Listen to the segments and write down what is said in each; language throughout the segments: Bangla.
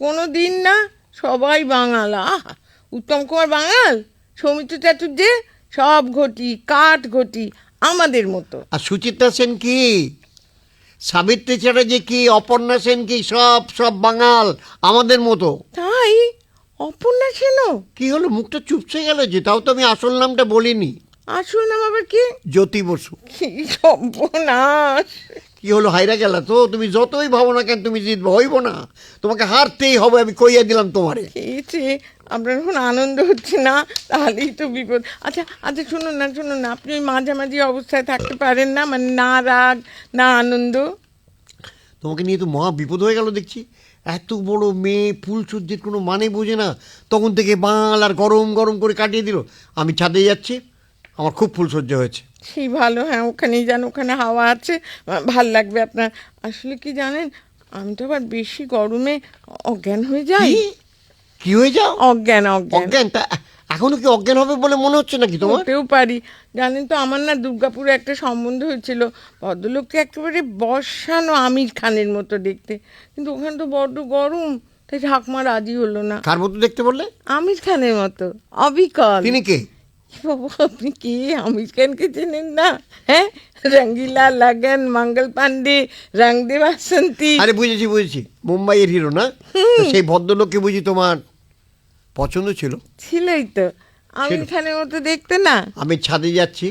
কোনো দিন না সবাই বাঙাল। আহা উত্তম কুমার বাঙাল সৌমিত্র চাটুর্যে সব ঘটি কাঠ ঘটি আমাদের মতো। আর সুচিত্রা সেন কি? সাবিত্রী চ্যাটার্জি কি? অপর্ণা সেন কি? সব সব বাঙাল আমাদের মতো। তাই? অপর্ণা সেনও? কি হলো? মুখটা চুপসে গেল যে? তাও তো আমি আসল নামটা বলিনি। আসল নাম আবার কি? জ্যোতি বসু। কি সর্বনাশ। কি হলো? হাইরা গেল তো? তুমি যতই ভাবো না কেন তুমি জিতবে? হইব না। তোমাকে হারতেই হবে আমি কইয়া দিলাম তোমারে। খেয়েছে আপনার এখন আনন্দ হচ্ছে না তাহলেই তো বিপদ। আচ্ছা আচ্ছা শুনুন না শুনুন না আপনি ওই মাঝামাঝি অবস্থায় থাকতে পারেন না মানে না রাগ না আনন্দ। তোমাকে নিয়ে তো মহা বিপদ হয়ে গেল দেখছি। এত বড় মেয়ে ফুল ফুলসজ্জির কোনো মানে বোঝে না। তখন থেকে বাল আর গরম গরম করে কাটিয়ে দিল। আমি ছাদে যাচ্ছি। আমার খুব ফুলসজ্জা হয়েছে। সেই ভালো হ্যাঁ ওখানেই যান ওখানে হাওয়া আছে ভালো লাগবে আপনার। আসলে কি জানেন আমি তো আবার বেশি গরমে অজ্ঞান হয়ে যাই। কি? হয়ে যাও? অজ্ঞান অজ্ঞান। অজ্ঞান? তা এখনও কি অজ্ঞান হবে বলে মনে হচ্ছে নাকি তোমার? হতেও পারি। জানেন তো আমার না দুর্গাপুরে একটা সম্বন্ধ হয়েছিল। ভদ্রলোককে একেবারে বসানো আমির খানের মতো দেখতে। কিন্তু ওখানে তো বড্ড গরম তাই ঠাকমা রাজি হলো না। কার মতো দেখতে বললে? আমির খানের মতো অবিকল। তিনি কি? বাবু আপনি কি আমির খানকে চেনেন না? হ্যাঁ? রঙ্গিলা লাগন মঙ্গল পান্ডে রং দে বাসন্তী। আরে বুঝেছি বুঝেছি। মুম্বাইয়ের হিরো না? সেই ভদ্রলোককে বুঝি তোমার পছন্দ ছিল? ছিলই তো। আমির খানের মতো দেখতে না। আমি ছাদে যাচ্ছি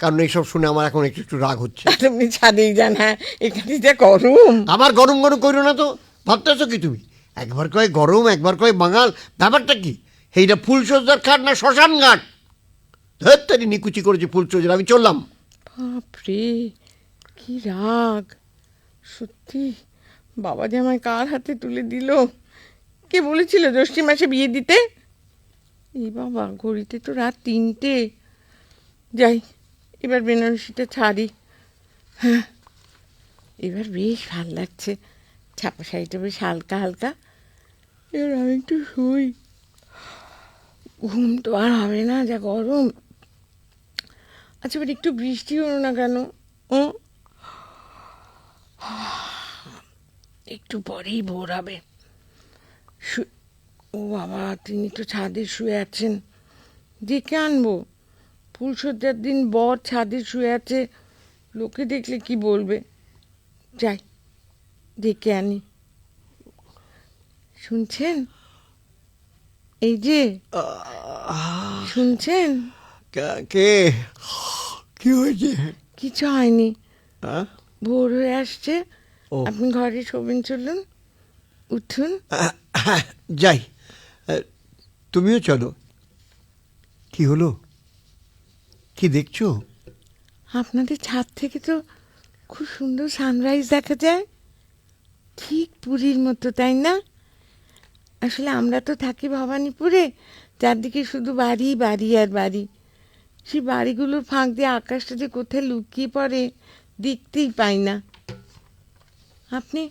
কারণ এইসব শুনে আমার এখন একটু একটু রাগ হচ্ছে। আর আপনি ছাদেই যান হ্যাঁ। এখানে যা গরম। আমার গরম গরম করো না তো। ভাবতেছো কি তুমি? একবার কয় গরম একবার কয় বাঙাল। ব্যাপারটা কি? এইটা ফুলসজ্জার ঘাট না শ্মশান ঘাট? ধরতারি নিকুচি করেছি ফুলসজ্জার আমি চললাম। বাপরে, কি রাগ। সত্যি, বাবা যে আমায় কার হাতে তুলে দিল? কে বলেছিল জ্যৈষ্ঠী মাসে বিয়ে দিতে? এই বাবা, ঘড়িতে তো রাত তিনটে। যাই, এবার বেনারসিটা ছাড়ি। হ্যাঁ এবার বেশ ভালো লাগছে। ছাপা শাড়িটা বেশ হালকা হালকা। এবার আমি একটু শুই। ঘুম তো আর হবে না, যা গরম। আচ্ছা এবার একটু বৃষ্টি হলো না কেন? ও? একটু পরেই ভোর হবে। ও বাবা তিনি তো ছাদে শুয়ে আছেন। ডেকে আনব? ফুলসজ্জার দিন বর ছাদে শুয়ে আছে। লোকে দেখলে কি বলবে? যাই ডেকে আনি। শুনছেন? এই যে শুনছেন? কে? কি হয়েছে? কিছু হয়নি। হ্যাঁ? ভোর হয়ে আসছে। আপনি ঘরে শোবেন চলুন উঠুন। যাই। তুমিও চলো। কি হলো? কি দেখছ? আপনাদের ছাদ থেকে তো খুব সুন্দর সানরাইজ দেখা যায়। ঠিক পুরীর মতো তাই না? আসলে আমরা তো থাকি ভবানীপুরে চারদিকে শুধু বাড়ি বাড়ি আর বাড়ি। সেই বাড়িগুলোর ফাঁক দিয়ে আকাশটা যে কোথায় লুকিয়ে পড়ে দেখতেই পাই না। আপনি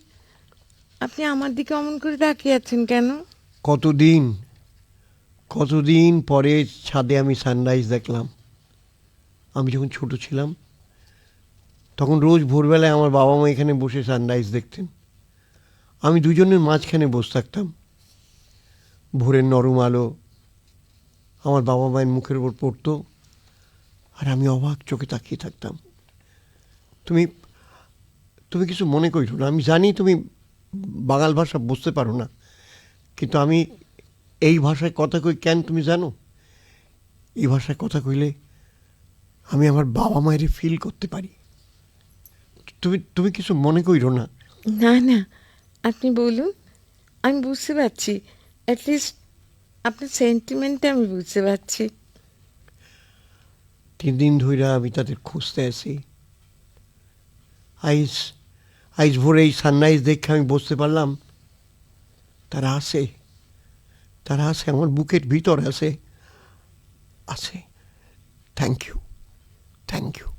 আপনি আমার দিকে অমন করে তাকিয়ে আছেন কেন? কতদিন কতদিন পরে ছাদে আমি সানরাইজ দেখলাম। আমি যখন ছোট ছিলাম, তখন রোজ ভোরবেলায় আমার বাবা মা এখানে বসে সানরাইজ দেখতেন। আমি দুজনের মাঝখানে বসে থাকতাম। ভোরের নরম আলো আমার বাবা মায়ের মুখের ওপর পড়তো। আর আমি অবাক চোখে তাকিয়ে থাকতাম তুমি তুমি কিছু মনে করিও না। আমি জানি তুমি বাঙাল ভাষা বুঝতে পারো না। কিন্তু আমি এই ভাষায় কথা কই কেন তুমি জানো? এই ভাষায় কথা কইলে আমি আমার বাবা মায়ের ফিল করতে পারি। তুমি তুমি কিছু মনে কইরো না? না না। আপনি বলুন। আমি বুঝতে পারছি। অ্যাটলিস্ট আপনার সেন্টিমেন্টটা আমি বুঝতে পারছি। তিন দিন ধইরা আমি তাদের খুঁজতে আছি। আইস আইস ভোরে এই সানরাইজ দেখে আমি বসতে পারলাম, তারা আছে। তারা আছে, আমার বুকের ভিতর আছে। আছে। Thank you thank you